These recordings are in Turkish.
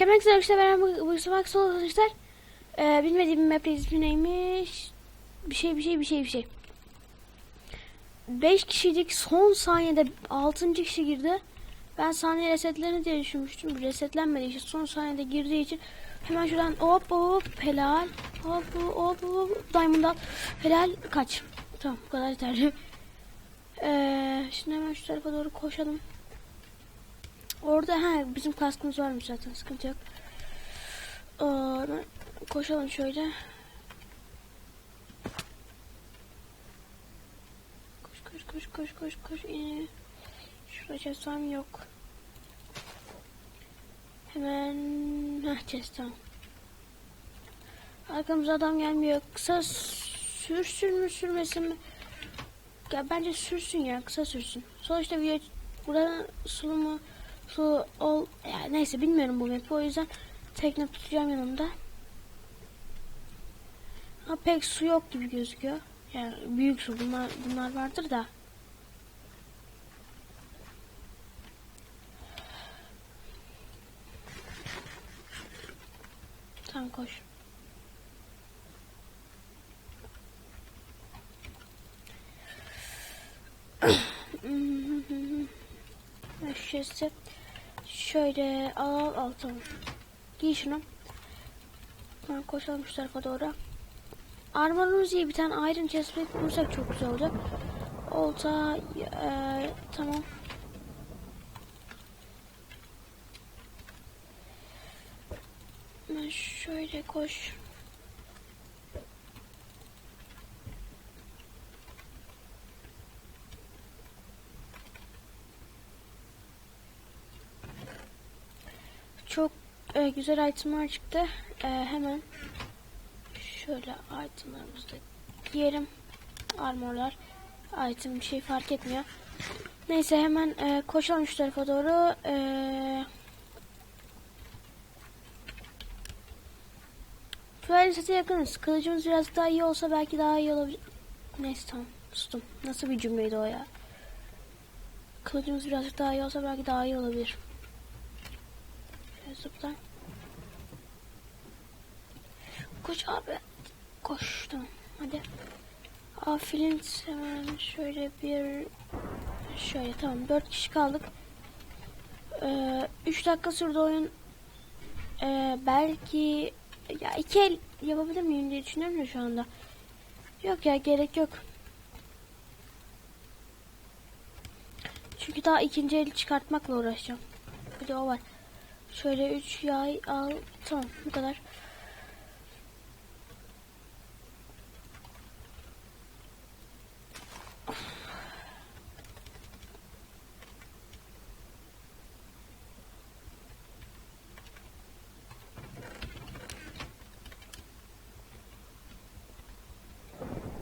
Demek üzere işte ben bu, sol arkadaşlar. Ee, bilmediğim bir map ismi neymiş? Bir şey bir şey bir şey bir şey. 5 kişilik son saniyede 6. kişi girdi. Ben saniye resetlerini diye düşünmüştüm. Resetlenmedi işte son saniyede girdiği için hemen şuradan hop hop helal hop hop hop diamond al helal kaç. Tamam bu kadar yeterli. Ee, şimdi hemen şu tarafa doğru koşalım. Orada ha bizim kaskımız varmış zaten sıkıntı yok. Aa, koşalım şöyle. Koş koş koş koş koş koş. Ee, şurada chestam yok. Hemen heh chestam. Arkamıza adam gelmiyor. Kısa sürsün mü sürmesin mi? Ya bence sürsün ya kısa sürsün. Sonuçta video buranın sulumu su ol ya neyse bilmiyorum bu map'i o yüzden tekne tutacağım yanımda. Ha pek su yok gibi gözüküyor. Yani büyük su bunlar bunlar vardır da. Tamam koş. Şişesi. Şöyle al al tamam. Giy şunu. Ben koşalım şu tarafa doğru. Armorumuz iyi bir tane iron chestplate bulursak çok güzel olacak. Olta e, tamam. Ben şöyle koş. Çok e, güzel itemler çıktı. E, hemen şöyle itemlarımızı giyelim. Armorlar. Item bir şey fark etmiyor. Neyse hemen e, koşalım şu tarafa doğru. E, Fuel yakınız. Kılıcımız biraz daha iyi olsa belki daha iyi olabilir. Neyse tamam sustum. Nasıl bir cümleydi o ya? Kılıcımız birazcık daha iyi olsa belki daha iyi olabilir. Zıpla. Koş abi. Koş tamam hadi. Aa Flint hemen şöyle bir şöyle tamam dört kişi kaldık. Ee, dakika sürdü oyun. Ee, belki ya iki el yapabilir miyim diye düşünüyorum şu anda. Yok ya gerek yok. Çünkü daha ikinci eli çıkartmakla uğraşacağım. Bir de o var. Şöyle üç yay al. Tamam bu kadar.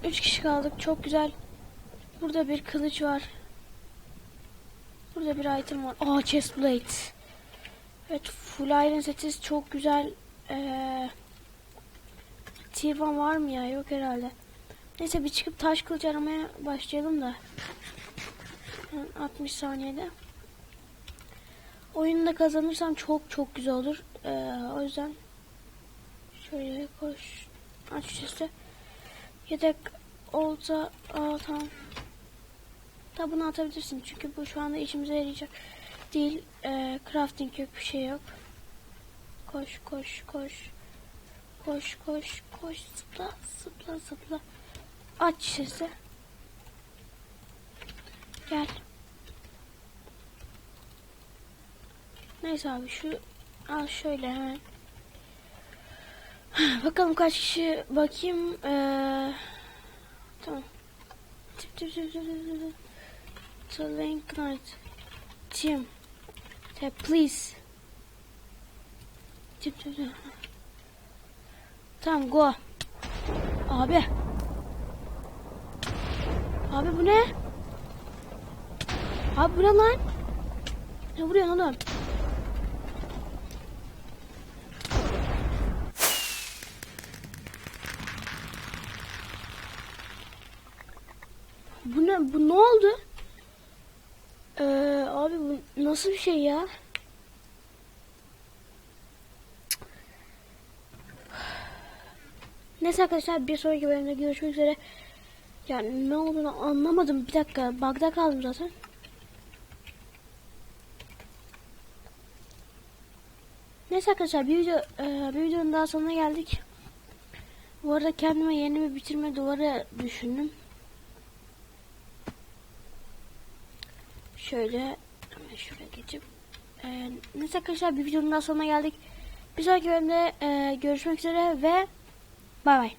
Üç kişi kaldık. Çok güzel. Burada bir kılıç var. Burada bir item var. Aa chestplate. Evet full iron seti çok güzel. Ee, T1 var mı ya? Yok herhalde. Neyse bir çıkıp taş kılıç aramaya başlayalım da. Yani 60 saniyede. Oyunu da kazanırsam çok çok güzel olur. Ee, o yüzden şöyle koş. Aç işte. Yedek olsa aa tamam. Tabi bunu atabilirsin çünkü bu şu anda işimize yarayacak değil. Ee, crafting yok bir şey yok. Koş koş koş. Koş koş koş zıpla zıpla zıpla. Aç şişesi. Gel. Neyse abi şu al şöyle hemen. Bakalım kaç kişi bakayım. Ee, tamam. Tip tip tip tip tip tip. To link night. Tim. Tap please. Tip tip tip. Tamam go. Abi. Abi bu ne? Abi bu ne lan? Ne vuruyorsun oğlum? Bu ne? Bu ne oldu? Ee, abi bu nasıl bir şey ya? Neyse arkadaşlar bir sonraki bölümde görüşmek üzere. Yani ne olduğunu anlamadım. Bir dakika bug'da kaldım zaten. Neyse arkadaşlar bir, video, e, bir videonun daha sonuna geldik. Bu arada kendime yeni bir bitirme duvarı düşündüm. Şöyle hemen şuraya geçip e, neyse arkadaşlar bir videonun daha sonuna geldik. Bir sonraki bölümde e, görüşmek üzere ve bay bay.